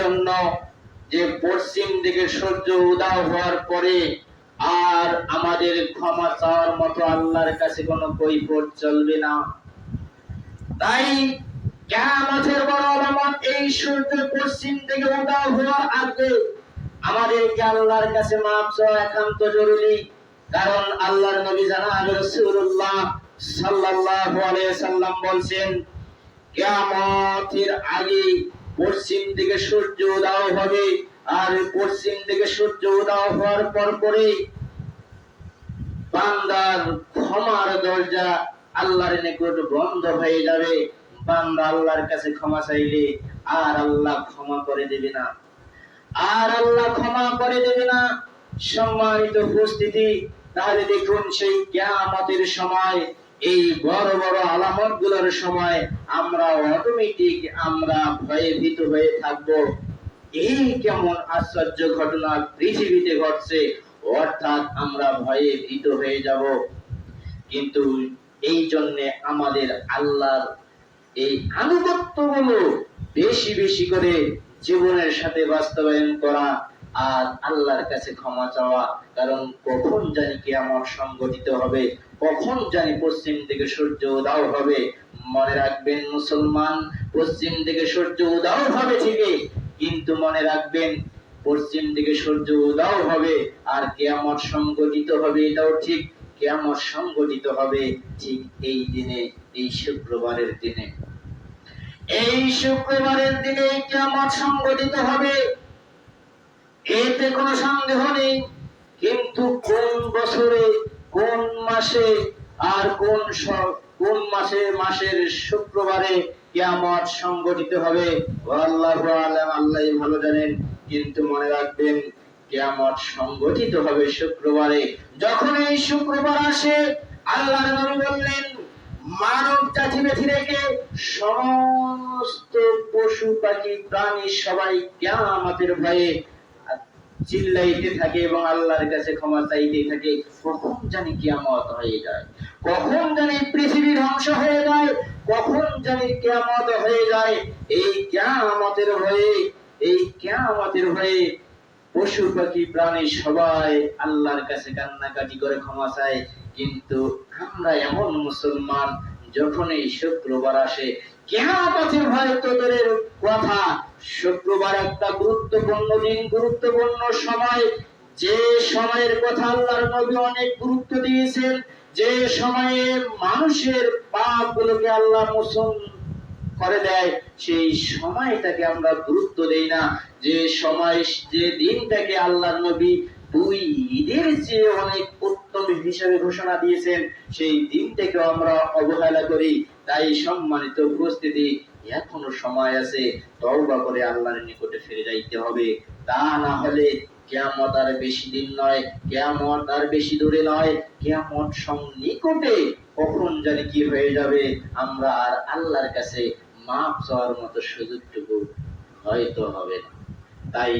জন্য যে পশ্চিম দিকে সূর্য হওয়ার পরে আর আমাদের ক্ষমা চাওয়ার মতো আল্লাহর কাছে কোনো চলবে না। তাই বড় এই সূর্য পশ্চিম হওয়ার আগে আমাদেরকে আল্লাহর কাছে চাওয়া একান্ত জরুরি, কারণ আল্লাহর নবী জানাব রাসূলুল্লাহ সাল্লাল্লাহু আলাইহি সাল্লাম বলছেন, কিয়ামতের আগে পশ্চিম দিকে সূর্য উদয় হবে, আর পশ্চিম দিকে সূর্য উদয় হওয়ার পর পরে বান্দার ক্ষমার দরজা আল্লাহর নিকট বন্ধ হয়ে যাবে। বান্দা আল্লাহর কাছে ক্ষমা চাইলে আর আল্লাহ ক্ষমা করে দেবে না। আর আল্লাহ ক্ষমা করে দেবে না। সম্মানিত উপস্থিতি, তাহলে দেখুন সেই কিয়ামতের সময় এই বড় বড় আলামতগুলোর সময় আমরা অটোমেটিক আমরা ভয়ে ভীত হয়ে থাকব। এই কেমন আশ্চর্য ঘটনা পৃথিবীতে ঘটছে, অর্থাৎ আমরা ভয়ে ভীত হয়ে যাব। কিন্তু এই জন্য আমাদের আল্লাহর এই আনুগত্যগুলো বেশি বেশি করে জীবনের সাথে বাস্তবায়ন করা আর আল্লাহর কাছে ক্ষমা চাওয়া। কারণ কখন জানি কি আমার সংগঠিত হবে, কখন জানি পশ্চিম দিকে সূর্য উদাও হবে। মনে রাখবেন মুসলমান, পশ্চিম দিকে সূর্য উদাও হবে ঠিকই, কিন্তু মনে রাখবেন পশ্চিম দিকে সূর্য উদাও হবে আর কেয়ামত সংগঠিত হবে এটাও ঠিক। কেয়ামত সংগঠিত হবে ঠিক এই দিনে, এই শুক্রবারের দিনে। এই শুক্রবারের দিনে কেয়ামত সংগঠিত হবে। এতে কোনো সন্দেহ নেই। কিন্তু কোন বছরে, কোন মাসে আর কোন কোন মাসে, মাসের শুক্রবারে কিয়ামত সংগঠিত হবে, আল্লাহু আলাম আল্লাহই ভালো জানেন। কিন্তু মনে রাখবেন, কিয়ামত সংগঠিত হবে শুক্রবারে। যখন এই শুক্রবার আসে আল্লাহ নবী বললেন, মানব জাতি বেঁধে রেখে সমস্ত পশু পাখি, প্রাণী সবাই কিয়ামতের ভয়ে চিল্লাইতে থাকে এবং আল্লাহর কাছে ক্ষমা চাইতে থাকে, কখন জানি কিয়ামত হয়ে যায়। কখন জানি পৃথিবী ধ্বংস হয়ে যায়, কখন জানি কিয়ামত হয়ে যায়। এই কিয়ামতের ভয়ে এই কিয়ামতের ভয়ে পশু পাখি, প্রাণী সবাই আল্লাহর কাছে কান্নাকাটি করে ক্ষমা চায়। কিন্তু আমরা এমন মুসলমান যখন এই শুক্রবার আসে, কেয়ামতের ভয় তোদের কথা, শুক্রবার একটা গুরুত্বপূর্ণ দিন, গুরুত্বপূর্ণ সময়। যে সময়ের কথা আল্লাহর নবী অনেক গুরুত্ব দিয়েছেন, যে সময়ে মানুষের পাপ গুলোকে আল্লাহ মোচন করে দেয়, সেই সময়টাকে আমরা গুরুত্ব দেই না। যে সময়, যে দিনটাকে আল্লাহর নবী দুই ঈদের চেয়ে অনেক উত্তম হিসাবে ঘোষণা দিয়েছেন, সেই দিনটাকে আমরা অবহেলা করি। তাই সম্মানিত উপস্থিতি, এখনও সময় আছে, তওবা করে আল্লাহর নিকটে ফিরে যাইতে হবে। তা না হলে কেয়ামত আর বেশি দিন নয়, কেয়ামত আর বেশি দূরে নয়, কেয়ামত নিকটে কখন জানি কি হয়ে যাবে, আমরা আর আল্লাহর কাছে মাপ চাওয়ার মতো সুযোগটুকু হয়তো হবে না। তাই